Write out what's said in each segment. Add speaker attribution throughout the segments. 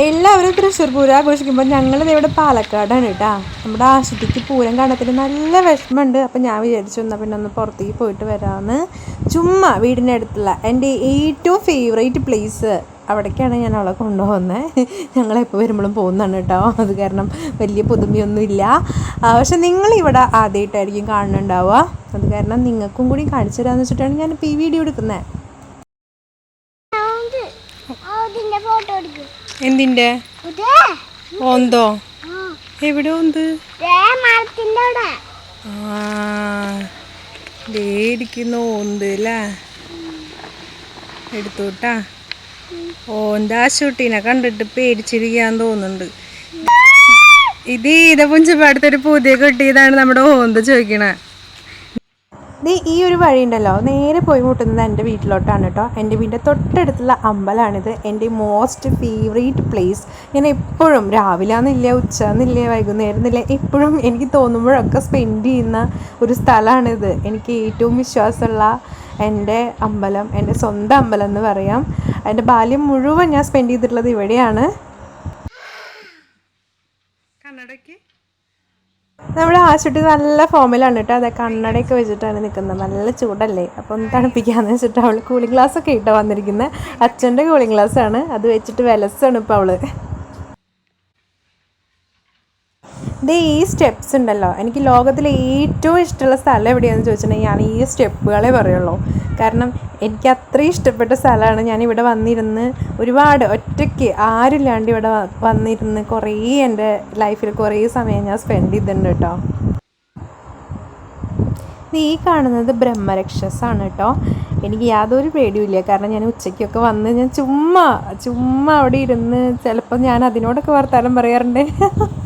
Speaker 1: എല്ലാവരും തൃശ്ശൂർ പൂരം ആഘോഷിക്കുമ്പോൾ ഞങ്ങളിത് ഇവിടെ പാലക്കാടാണ് കേട്ടോ. നമ്മുടെ ആശുപത്രിക്ക് പൂരം കാണത്തിന് നല്ല വിഷമമുണ്ട്. അപ്പം ഞാൻ വിചാരിച്ചു എന്നാൽ പിന്നെ ഒന്ന് പുറത്തേക്ക് പോയിട്ട് വരാമെന്ന് ചുമ്മാ വീടിന്റെ അടുത്തുള്ള എന്റെ ഏറ്റവും ഫേവറേറ്റ് പ്ലേസ് അവിടേക്കാണ് ഞാൻ അവളെ കൊണ്ടുപോകുന്നത് ഞങ്ങളെപ്പോൾ വരുമ്പോഴും പോകുന്നതാണ് കേട്ടോ. അത് കാരണം വലിയ പുതുമയൊന്നുമില്ല. പക്ഷെ നിങ്ങളിവിടെ ആദ്യമായിട്ടായിരിക്കും കാണുന്നുണ്ടാവുക. അത് കാരണം നിങ്ങൾക്കും കൂടി കാണിച്ചു തരാമെന്ന് വെച്ചിട്ടാണ് ഞാനിപ്പോൾ ഈ വീഡിയോ എടുക്കുന്നത്
Speaker 2: ഫോട്ടോ എടുക്കും.
Speaker 1: എന്തിന്റെ? ഓന്തോ? എവിടെ ഓന്ത് ഇരിക്കുന്നു ഓന്ത് അല്ലേ? എടുത്തോട്ടാ ഓന്ത് ആശുട്ടീനെ കണ്ടിട്ട് പേടിച്ചിരിക്കാൻ തോന്നുന്നുണ്ട്. ഇത് ഈത പുഞ്ചപ്പാടത്തൊരു പുതിയ കെട്ടിയതാണ് നമ്മുടെ ഓന്ത് ചോദിക്കണേ. ദേ ഈ ഒരു വഴി ഉണ്ടല്ലോ നേരെ പോയി മുട്ടുന്നത് എന്റെ വീട്ടിലോട്ടാണ് കേട്ടോ. എന്റെ വീടിന്റെ തൊട്ടടുത്തുള്ള അമ്പലമാണിത് എന്റെ മോസ്റ്റ് ഫേവറേറ്റ് പ്ലേസ് ഞാൻ എപ്പോഴും രാവിലെ എന്നില്ല ഉച്ച എന്നില്ല വൈകുന്നേരം എന്നില്ല എപ്പോഴും എനിക്ക് തോന്നുമ്പോഴൊക്കെ സ്പെൻഡ് ചെയ്യുന്ന ഒരു സ്ഥലമാണിത്. എനിക്ക് ഏറ്റവും വിശ്വാസമുള്ള എന്റെ അമ്പലം എന്റെ സ്വന്തം അമ്പലം എന്ന് പറയാം. എന്റെ ബാല്യം മുഴുവൻ ഞാൻ സ്പെൻഡ് ചെയ്തിട്ടുള്ളത് ഇവിടെയാണ്. കന്നഡയ്ക്ക് നമ്മുടെ ആശുട്ടി നല്ല ഫോമിലാണ് കേട്ടോ. അതെ കണ്ണടയൊക്കെ വെച്ചിട്ടാണ് നിൽക്കുന്നത്. നല്ല ചൂടല്ലേ? അപ്പോൾ തണുപ്പിക്കാന്ന് വെച്ചിട്ട് അവൾ കൂളിംഗ് ഗ്ലാസ് ഒക്കെ ഇട്ടോ വന്നിരിക്കുന്നത് അച്ഛന്റെ കൂളിംഗ് ഗ്ലാസ് ആണ്. അത് വെച്ചിട്ട് വിലസാണ് ഇപ്പോൾ അവൾ. ദേ ഈ സ്റ്റെപ്സ് ഉണ്ടല്ലോ. എനിക്ക് ലോകത്തിലെ ഏറ്റവും ഇഷ്ടമുള്ള സ്ഥലം എവിടെയാണെന്ന് ചോദിച്ചിട്ടുണ്ടെങ്കിൽ ഞാൻ ഈ സ്റ്റെപ്പുകളെ പറയുള്ളൂ. കാരണം എനിക്ക് അത്രയും ഇഷ്ടപ്പെട്ട സ്ഥലമാണ് ഞാൻ ഇവിടെ വന്നിരുന്ന് ഒരുപാട് ഒറ്റയ്ക്ക് ആരില്ലാണ്ട് ഇവിടെ വന്നിരുന്ന് കുറേ എന്റെ ലൈഫിൽ കുറേ സമയം ഞാൻ സ്പെൻഡ് ചെയ്തിട്ടുണ്ട് കേട്ടോ. ഈ കാണുന്നത് ബ്രഹ്മരക്ഷസാണ് കേട്ടോ. എനിക്ക് യാതൊരു പേടിയുമില്ല കാരണം ഞാൻ ഉച്ചയ്ക്കൊക്കെ വന്ന് ഞാൻ ചുമ്മാ ചുമ്മാ അവിടെ ഇരുന്ന് ചിലപ്പോൾ ഞാൻ അതിനോടൊക്കെ വർത്താനം പറയാറുണ്ട്.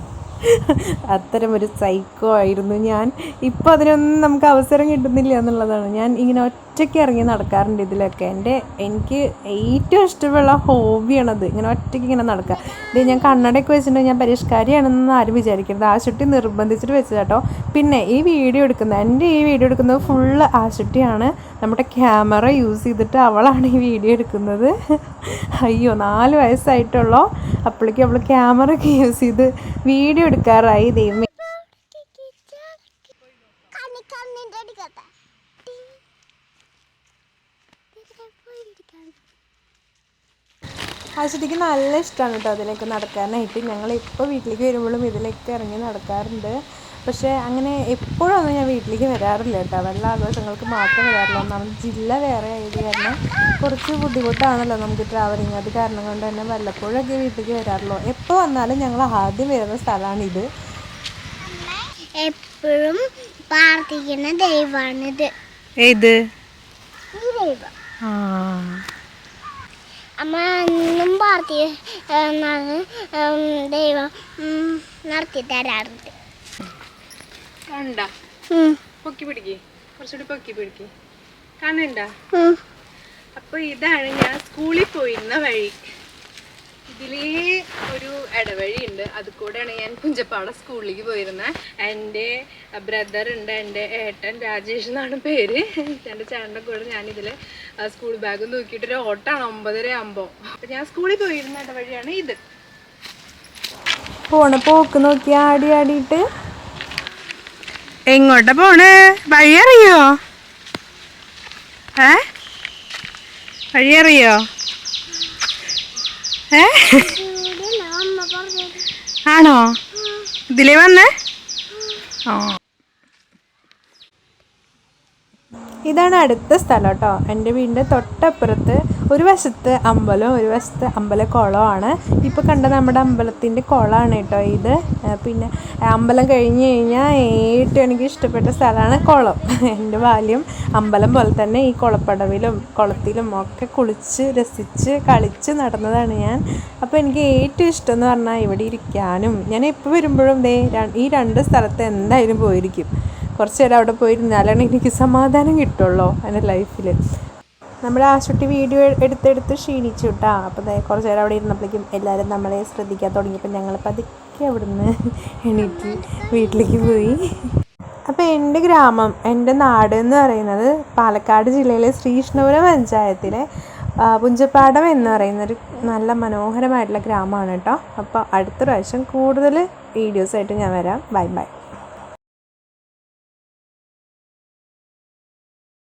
Speaker 1: അത്തരം ഒരു സൈക്കോ ആയിരുന്നു ഞാൻ. ഇപ്പോൾ അതിനൊന്നും നമുക്ക് അവസരം കിട്ടുന്നില്ല എന്നുള്ളതാണ്. ഞാൻ ഇങ്ങനെ ഒറ്റയ്ക്ക് ഇറങ്ങി നടക്കാറുണ്ട് ഇതിലൊക്കെ. എന്റെ എനിക്ക് ഏറ്റവും ഇഷ്ടമുള്ള ഹോബിയാണത് ഇങ്ങനെ ഒറ്റയ്ക്ക് ഇങ്ങനെ നടക്കുക. ഇത് ഞാൻ കണ്ണടയൊക്കെ വെച്ചിട്ടുണ്ടെങ്കിൽ ഞാൻ പരിഷ്കാരിയാണെന്നൊന്നും ആരും വിചാരിക്കരുത്. ആശുട്ടി നിർബന്ധിച്ചിട്ട് വെച്ചത് കേട്ടോ പിന്നെ ഈ വീഡിയോ എടുക്കുന്നത് എന്റെ ഈ വീഡിയോ എടുക്കുന്നത് ഫുള്ള് ആശുട്ടിയാണ് നമ്മുടെ ക്യാമറ യൂസ് ചെയ്തിട്ട് അവളാണ് ഈ വീഡിയോ എടുക്കുന്നത്. അയ്യോ നാല് വയസ്സായിട്ടുള്ളോ? അപ്പോഴേക്കും അവൾ ക്യാമറ ഒക്കെ യൂസ് ചെയ്ത് വീഡിയോ എടുക്കാറായി. ദൈവമേ ആശുട്ടിക്ക് നല്ല ഇഷ്ടമാണ് കേട്ടോ അതിലേക്ക് നടക്കാനായിട്ട്. ഞങ്ങൾ ഇപ്പോൾ വീട്ടിലേക്ക് വരുമ്പോഴും ഇതിലേക്ക് ഇറങ്ങി നടക്കാറുണ്ട്. പക്ഷേ അങ്ങനെ എപ്പോഴൊന്നും ഞാൻ വീട്ടിലേക്ക് വരാറില്ല കേട്ടോ. വല്ല ആഘോഷങ്ങൾക്ക് മാത്രം വരാറുള്ളൂ ഒന്നാമത് ജില്ല വേറെ ആയത് കാരണം കുറച്ച് ബുദ്ധിമുട്ടാണല്ലോ നമുക്ക് ട്രാവലിങ് അത് കാരണം കൊണ്ട് തന്നെ വല്ലപ്പോഴൊക്കെ വീട്ടിലേക്ക് വരാറുള്ളൂ എപ്പോൾ വന്നാലും ഞങ്ങൾ ആദ്യം വരുന്ന സ്ഥലമാണിത്.
Speaker 2: എപ്പോഴും പ്രാർത്ഥിക്കുന്ന ദൈവമാണിത്.
Speaker 1: ഏത്?
Speaker 2: ഈ ദൈവം.
Speaker 1: ആ.
Speaker 2: അമ്മ എന്നും പ്രാർത്ഥി ദൈവം നടത്തി തരാറുണ്ട്.
Speaker 1: കണ്ട? പൊക്കി പിടിക്ക്. കുറച്ചുകൂടി പൊക്കി പിടിക്ക്. കാണണ്ട അപ്പൊ ഇതാണ് ഞാൻ സ്കൂളിൽ പോയിരുന്ന വഴി. ഇതിലേ ഒരു ഇടവഴി ഉണ്ട് അത് കൂടെയാണ് ഞാൻ കുഞ്ചപ്പാട സ്കൂളിലേക്ക് പോയിരുന്നത് എന്റെ ബ്രദർ ഉണ്ട് എന്റെ ഏട്ടൻ രാജേഷ് എന്നാണ് പേര്. എന്റെ ചേട്ടന്റെ കൂടെ ഞാനിതിൽ സ്കൂൾ ബാഗ് നോക്കിയിട്ട് ഒരു ഓട്ടാണ് ഒമ്പതര ആകുമ്പോൾ അപ്പം ഞാൻ സ്കൂളിൽ പോയിരുന്ന ഇടവഴിയാണ് ഇത്. പോണ പോക്ക് നോക്കി ആടി ആടിയിട്ട്. എങ്ങോട്ടാ പോണേ? വഴി അറിയോ ഏ? വഴി അറിയോ ഏ? ആണോ? ഇതിലേ വന്നേ? ആ. ഇതാണ് അടുത്ത സ്ഥലം കേട്ടോ. എന്റെ വീടിന്റെ തൊട്ടപ്പുറത്ത് ഒരു വശത്ത് അമ്പലം ഒരു വശത്ത് അമ്പലക്കുളമാണ് ഇപ്പോൾ കണ്ട നമ്മുടെ അമ്പലത്തിന്റെ കുളമാണ് കേട്ടോ ഇത്. പിന്നെ അമ്പലം കഴിഞ്ഞ് കഴിഞ്ഞാൽ ഏറ്റവും എനിക്ക് ഇഷ്ടപ്പെട്ട സ്ഥലമാണ് കുളം. എന്റെ ബാല്യം അമ്പലം പോലെ തന്നെ ഈ കുളപ്പടവിലും കുളത്തിലും ഒക്കെ കുളിച്ച് രസിച്ച് കളിച്ച് നടന്നതാണ് ഞാൻ. അപ്പോൾ എനിക്ക് ഏറ്റവും ഇഷ്ടം എന്ന് പറഞ്ഞാൽ ഇവിടെ ഇരിക്കാനും. ഞാൻ എപ്പോൾ വരുമ്പോഴും ദേ ഈ രണ്ട് സ്ഥലത്ത് എന്തായാലും പോയിരിക്കും. കുറച്ച് നേരം അവിടെ പോയിരുന്നാലാണ് എനിക്ക് സമാധാനം കിട്ടുള്ളൂ എന്റെ ലൈഫിൽ നമ്മൾ ആശുട്ടി വീഡിയോ എടുത്തെടുത്ത് ക്ഷീണിച്ചു കേട്ടോ അപ്പോൾ ദേ കുറച്ച് നേരം അവിടെ ഇരുന്നപ്പോഴേക്കും എല്ലാവരും നമ്മളെ ശ്രദ്ധിക്കാൻ തുടങ്ങിയപ്പോൾ ഞങ്ങൾ പതുക്കെ അവിടുന്ന് എണീറ്റ് വീട്ടിലേക്ക് പോയി. അപ്പോൾ എന്റെ ഗ്രാമം എന്റെ നാട് എന്ന് പറയുന്നത് പാലക്കാട് ജില്ലയിലെ ശ്രീകൃഷ്ണപുരം പഞ്ചായത്തിലെ പുഞ്ചപ്പാടം എന്ന് പറയുന്നൊരു നല്ല മനോഹരമായിട്ടുള്ള ഗ്രാമമാണ് കേട്ടോ അപ്പോൾ അടുത്ത പ്രാവശ്യം കൂടുതൽ വീഡിയോസായിട്ട് ഞാൻ വരാം. Bye bye.